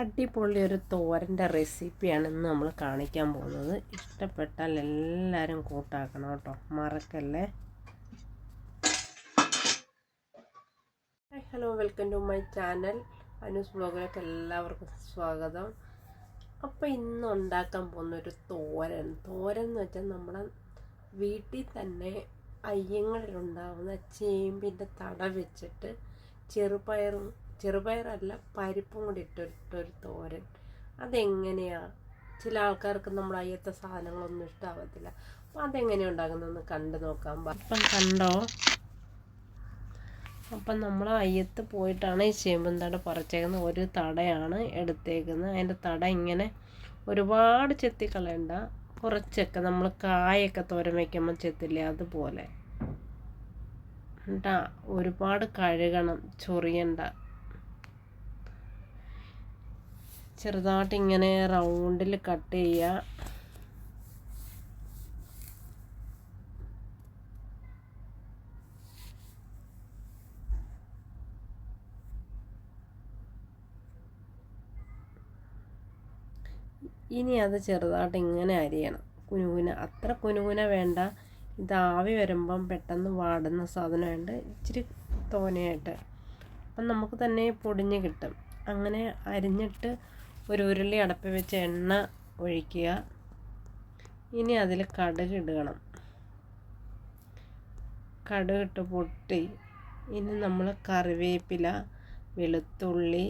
അടിപൊളി ഒരു തോരന്റെ റെസിപ്പിയാണ് ഇന്ന് നമ്മൾ കാണിക്കാൻ പോകുന്നത്. ഇഷ്ടപ്പെട്ടാൽ എല്ലാവരും കൂട്ടാക്കണം കേട്ടോ. മറക്കല്ലേ? Hello welcome to my channel Anu's ബ്ലോഗിലേക്ക് എല്ലാവർക്കും സ്വാഗതം. അപ്പോൾ ഇന്ന് ഉണ്ടാക്കാൻ പോകുന്ന ഒരു തോരൻ. തോരൻ എന്ന് വെച്ചാൽ നമ്മുടെ വീട്ടിൽ തന്നെ അയ്യങ്ങളിലുണ്ടാകുന്ന ചേമ്പിന്റെ തട വെച്ചിട്ട് ചെറുപയറും ചെറുപയറല്ല പരിപ്പും കൂടി ഇട്ടിട്ടൊരു തോരൻ. അതെങ്ങനെയാണ് ചില ആൾക്കാർക്ക് നമ്മൾ അയ്യത്തെ സാധനങ്ങളൊന്നും ഇഷ്ടാവത്തില്ല. അപ്പോൾ അതെങ്ങനെയാണ് ഉണ്ടാകുന്നതെന്ന് കണ്ടു നോക്കാം. അപ്പം കണ്ടോ? അപ്പം നമ്മൾ അയ്യത്ത് പോയിട്ടാണ് ഈ ചേമ്പും തട പറിച്ചേക്കുന്നത് ഒരു തടയാണ് എടുത്തേക്കുന്നത് അതിന്റെ തട ഇങ്ങനെ ഒരുപാട് ചെത്തിക്കളയണ്ട കുറച്ചൊക്കെ നമ്മൾ കായൊക്കെ തോരൻ വയ്ക്കുമ്പോൾ ചെത്തില്ലേ അതുപോലെ. എന്നിട്ടാ ഒരുപാട് കഴുകണം. ചൊറിയണ്ട. ചെറുതായിട്ട് ഇങ്ങനെ റൗണ്ടിൽ കട്ട് ചെയ്യുക ഇനി അത് ചെറുതായിട്ട് ഇങ്ങനെ അരിയണം. കുനുകുന അത്ര കുനുകുന വേണ്ട. ഇത് ആവി വരുമ്പം പെട്ടെന്ന് വാടുന്ന സാധനമുണ്ട് ഇച്ചിരി തോനയായിട്ട്. അപ്പം നമുക്ക് തന്നെ പൊടിഞ്ഞ് കിട്ടും. അങ്ങനെ അരിഞ്ഞിട്ട് ഒരു ഉരുളി അടപ്പി വെച്ച് എണ്ണ ഒഴിക്കുക. ഇനി അതിൽ കടുക് ഇടണം. കടുകിട്ട് പൊട്ടി. ഇനി നമ്മൾ കറിവേപ്പില വെളുത്തുള്ളി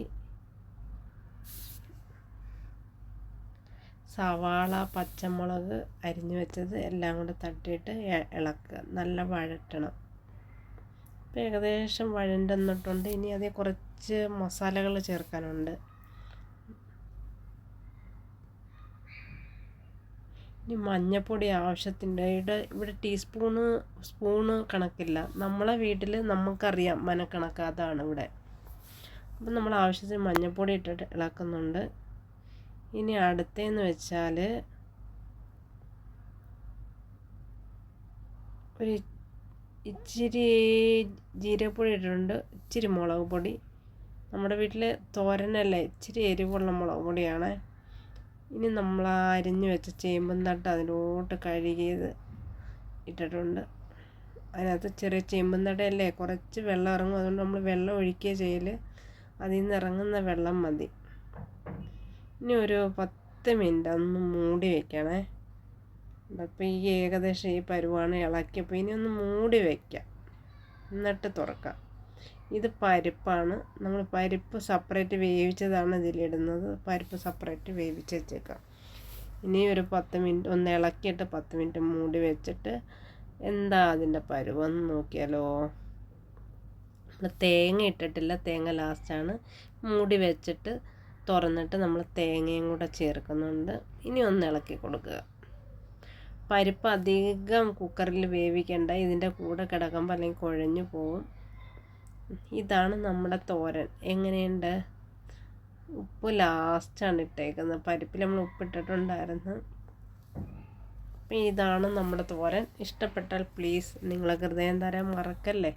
സവാള പച്ചമുളക് അരിഞ്ഞു വെച്ചത് എല്ലാം കൂടെ തട്ടിയിട്ട് ഇളക്കുക. നല്ല വഴറ്റണം. ഇപ്പോൾ ഏകദേശം വഴണ്ടെന്നിട്ടുണ്ട്. ഇനി അതിൽ കുറച്ച് മസാലകൾ ചേർക്കാനുണ്ട്. ഇനി മഞ്ഞപ്പൊടി ആവശ്യത്തിന്റെ ഇവിടെ ഇവിടെ ടീസ്പൂണ് സ്പൂണ് കണക്കില്ല. നമ്മളെ വീട്ടിൽ നമുക്കറിയാം മനക്കണക്ക് അതാണ് ഇവിടെ. അപ്പം നമ്മൾ ആവശ്യത്തിന് മഞ്ഞപ്പൊടി ഇട്ടിട്ട് ഇളക്കുന്നുണ്ട്. ഇനി അടുത്തേന്ന് വെച്ചാൽ ഒരു ഇച്ചിരി ജീരകപ്പൊടി ഇട്ടിട്ടുണ്ട്. ഇച്ചിരി മുളക് പൊടി. നമ്മുടെ വീട്ടിൽ തോരനല്ലേ? ഇച്ചിരി എരിവുള്ള മുളക് പൊടിയാണ്. ഇനി നമ്മൾ അരിഞ്ഞു വെച്ച ചേമ്പും തട്ട് അതിലോട്ട് കഴുകിയത് ഇട്ടിട്ടുണ്ട്. അതിനകത്ത് ചെറിയ ചേമ്പും തടയല്ലേ കുറച്ച് വെള്ളം ഇറങ്ങും. അതുകൊണ്ട് നമ്മൾ വെള്ളം ഒഴിക്കുക ചെയ്യൽ അതിൽ നിന്ന് ഇറങ്ങുന്ന വെള്ളം മതി. ഇനി ഒരു പത്ത് മിനിറ്റ് ഒന്ന് മൂടി വെക്കണേ. അപ്പോൾ ഈ ഏകദേശം ഈ പരുവാണ് ഇളക്കിയപ്പോൾ ഇനി ഒന്ന് മൂടി വയ്ക്കാം എന്നിട്ട് തുറക്കാം. ഇത് പരിപ്പാണ്. നമ്മൾ പരിപ്പ് സെപ്പറേറ്റ് വേവിച്ചതാണ് ഇതിലിടുന്നത്. പരിപ്പ് സെപ്പറേറ്റ് വേവിച്ച് വെച്ചേക്കാം. ഇനി ഒരു പത്ത് മിനിറ്റ് ഒന്ന് ഇളക്കിയിട്ട് പത്ത് മിനിറ്റ് മൂടി വെച്ചിട്ട് എന്താ അതിന്റെ പരുവെന്ന് നോക്കിയാലോ? തേങ്ങ ഇട്ടിട്ടില്ല. തേങ്ങ ലാസ്റ്റാണ് മൂടി വെച്ചിട്ട് തുറന്നിട്ട് നമ്മൾ തേങ്ങയും കൂടെ ചേർക്കുന്നുണ്ട്. ഇനി ഒന്ന് ഇളക്കി കൊടുക്കുക. പരിപ്പ് അധികം കുക്കറിൽ വേവിക്കേണ്ട. ഇതിന്റെ കൂടെ കിടക്കുമ്പോൾ അല്ലെങ്കിൽ കുഴഞ്ഞു പോകും ഇതാണ് നമ്മുടെ തോരൻ. എങ്ങനെയുണ്ട്? ഉപ്പ് ലാസ്റ്റാണ് ഇട്ടേക്കുന്നത്. പരിപ്പിൽ നമ്മൾ ഉപ്പിട്ടിട്ടുണ്ടായിരുന്നു അപ്പം ഇതാണ് നമ്മുടെ തോരൻ. ഇഷ്ടപ്പെട്ടാൽ പ്ലീസ് നിങ്ങളെ ഹൃദയം തരാൻ മറക്കല്ലേ?